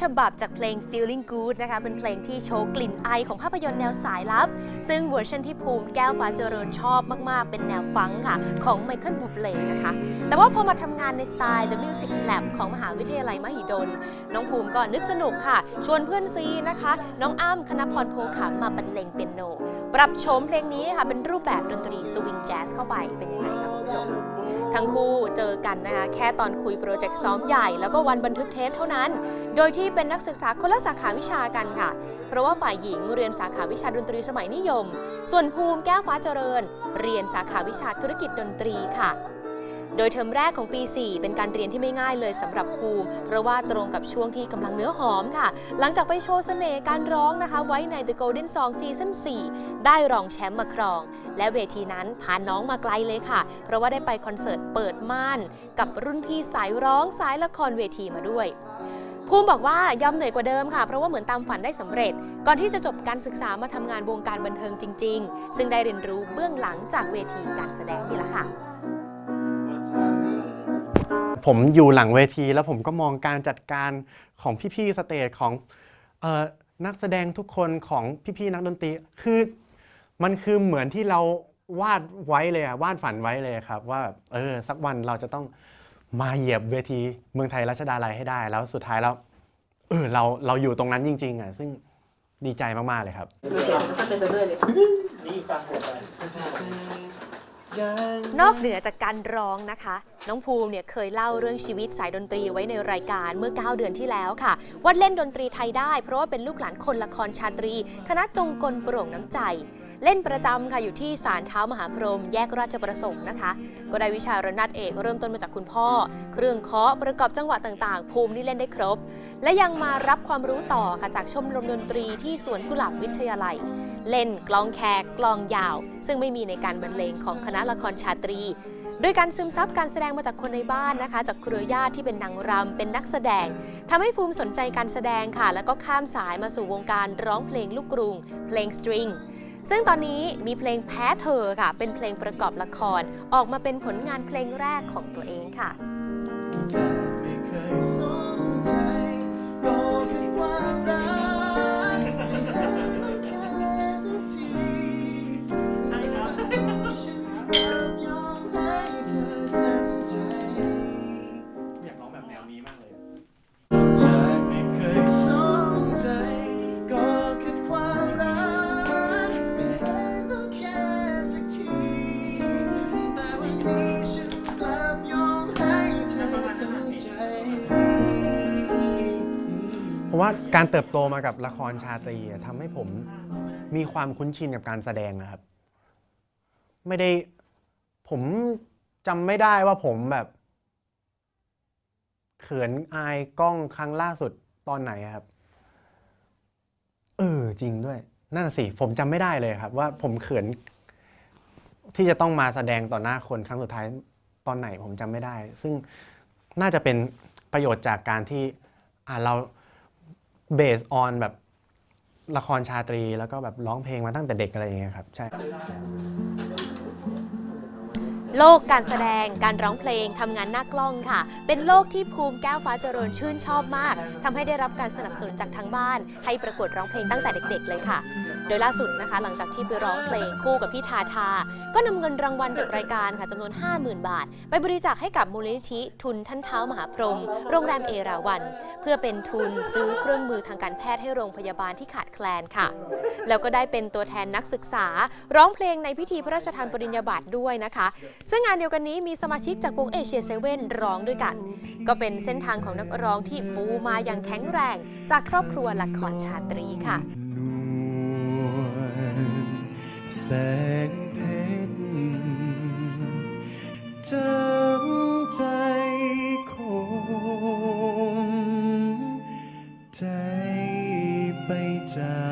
ฉบับจากเพลง Feeling Good นะคะ เป็นเพลงที่โชว์กลิ่นไอของภาพยนตร์แนวสายลับ ซึ่งเวอร์ชันที่ภูมิแก้วฟ้าเจริญชอบมาก ๆ เป็นแนวฟังค่ะ ของไมเคิลบุบเลนะคะ แต่ว่าพอมาทำงานในสไตล์ The Music Lab ของมหาวิทยาลัยมหิดล น้องภูมิก็นึกสนุกค่ะ ชวนเพื่อนซีนะคะ น้องอ้ำคณพรโพขำมาบรรเลงเปียโน ปรับโฉมเพลงนี้ค่ะ เป็นรูปแบบดนตรีสวิงแจ๊สเข้าไป เป็นยังไงคะ ทั้งคู่เจอกันนะคะแค่ตอนคุยโปรเจกต์ซ้อมใหญ่แล้วก็วันบันทึกเทปเท่านั้น โดยที่เป็นนักศึกษาคนละสาขาวิชากันค่ะ เพราะว่าฝ่ายหญิงเรียนสาขาวิชาดนตรีสมัยนิยม ส่วนภูมิแก้วฟ้าเจริญ เรียนสาขาวิชาธุรกิจดนตรีค่ะ โดยเทอมแรกของปี 4 เป็นการเรียนที่ไม่ง่ายเลยสำหรับภูมิ เพราะว่าตรงกับช่วงที่กำลังเนื้อหอมค่ะ หลังจากไปโชว์เสน่ห์การร้องนะคะ ไว้ใน The Golden Song Season 4 ได้รองแชมป์มาครอง และเวทีนั้นพาน้องมาไกลเลยค่ะ เพราะว่าได้ไปคอนเสิร์ตเปิดม่าน กับรุ่นพี่สายร้องสายละครเวทีมาด้วยภูมิบอกว่ายอมเหนื่อยกว่าเดิมค่ะ เพราะว่าเหมือนตามฝันได้สำเร็จ ก่อนที่จะจบการศึกษามาทำงานวงการบันเทิงจริง ๆ ซึ่งได้เรียนรู้เบื้องหลังจากเวทีการแสดงนี่แหละค่ะ ผมอยู่หลังเวที แล้วผมก็มองการจัดการของพี่ๆสเตจของออนักแสดงทุกคนของพี่ๆนักดนตรีคือมันคือเหมือนที่เราวาดไว้เลยอะวาดฝันไว้เลยครับ ว่าเออสักวันเราจะต้องมาเหยียบเวทีเมืองไทยรัชดาลัยให้ได้ แล้วสุดท้ายแล้วเออเราเราอยู่ตรงนั้นจริง ๆอะซึ่งดีใจมากๆเลยครับนอ กเหนือจากการร้องนะคะ น้องภูมิเนี่ยเคยเล่าเรื่องชีวิตสายดนตรีไว้ในรายการเมื่อ 9 เดือนที่แล้วค่ะ ว่าเล่นดนตรีไทยได้ เพราะว่าเป็นลูกหลานคนละครชาตรี คณะจงกลโปร่งน้ำใจ เล่นประจำค่ะอยู่ที่ศาลเท้ามหาพรหมแยกราชประสงค์นะคะ ก็ได้วิชาระนาดเอกเริ่มต้นมาจากคุณพ่อ เครื่องเคาะประกอบจังหวะต่างๆ ภูมินี่เล่นได้ครบ และยังมารับความรู้ต่อค่ะจากชมรมดนตรีที่สวนกุหลาบวิทยาลัย เล่นกลองแขกกลองยาว ซึ่งไม่มีในการบรรเลงของคณะละครชาตรี โดยการซึมซับการแสดงมาจากคนในบ้านนะคะ จากเครือญาติที่เป็นนางรำเป็นนักแสดงทำให้ภูมิสนใจการแสดงค่ะ แล้วก็ข้ามสายมาสู่วงการร้องเพลงลูกกรุง เพลงสตริงซึ่งตอนนี้มีเพลงแพ้เธอค่ะ เป็นเพลงประกอบละคร ออกมาเป็นผลงานเพลงแรกของตัวเองค่ะ ว่าการเติบโตมากับละครชาตรีอะทำให้ผมมีความคุ้นชินกับการแสดงนะครับ ไม่ได้ผมจำไม่ได้ว่าผมแบบ เขินอายกล้องครั้งล่าสุดตอนไหนอะครับ เออจริงด้วย นั่นนะสิ ผมจำไม่ได้เลยครับ ว่าผมเขิน ที่จะต้องมาแสดงต่อหน้าคนครั้งสุดท้ายตอนไหนผมจำไม่ได้ ซึ่งน่าจะเป็นประโยชน์จากการที่อ่าเรา เบสออนแบบละครชาตรีแล้วก็แบบร้องเพลงมาตั้งแต่เด็กอะไรอย่างเงี้ยครับใช่ โลกการแสดงการร้องเพลงทำงานหน้ากล้องค่ะ เป็นโลกที่ภูมิแก้วฟ้าเจริญชื่นชอบมากทำให้ได้รับการสนับสนุนจากทางบ้าน ให้ประกวดร้องเพลงตั้งแต่เด็ก ๆ เลยค่ะ ดยล่าสุดนะคะ หลังจากที่ไปร้องเพลงคู่กับพี่ทาทา ก็นำเงินรางวัลจากรายการค่ะจำนวน 50,000 บาท ไปบริจาคให้กับมูลนิธิทุนท่านเท้ามหาพรหมโรงแรมเอราวัน เพื่อเป็นทุนซื้อเครื่องมือทางการแพทย์ให้โรงพยาบาลที่ขาดแคลนค่ะ แล้วก็ได้เป็นตัวแทนนักศึกษา ร้องเพลงในพิธีพระราชทานปริญญาบัตรด้วยนะคะ ซึ่งงานเดียวกันนี้มีสมาชิกจากวงเอเชียเซเว่นร้องด้วยกัน ก็เป็นเส้นทางของนักร้องที่ปูมาอย่างแข็งแรง จากครอบครัวละครชาตรีค่ะ แสงเพชรจำใจคงใจไปจาก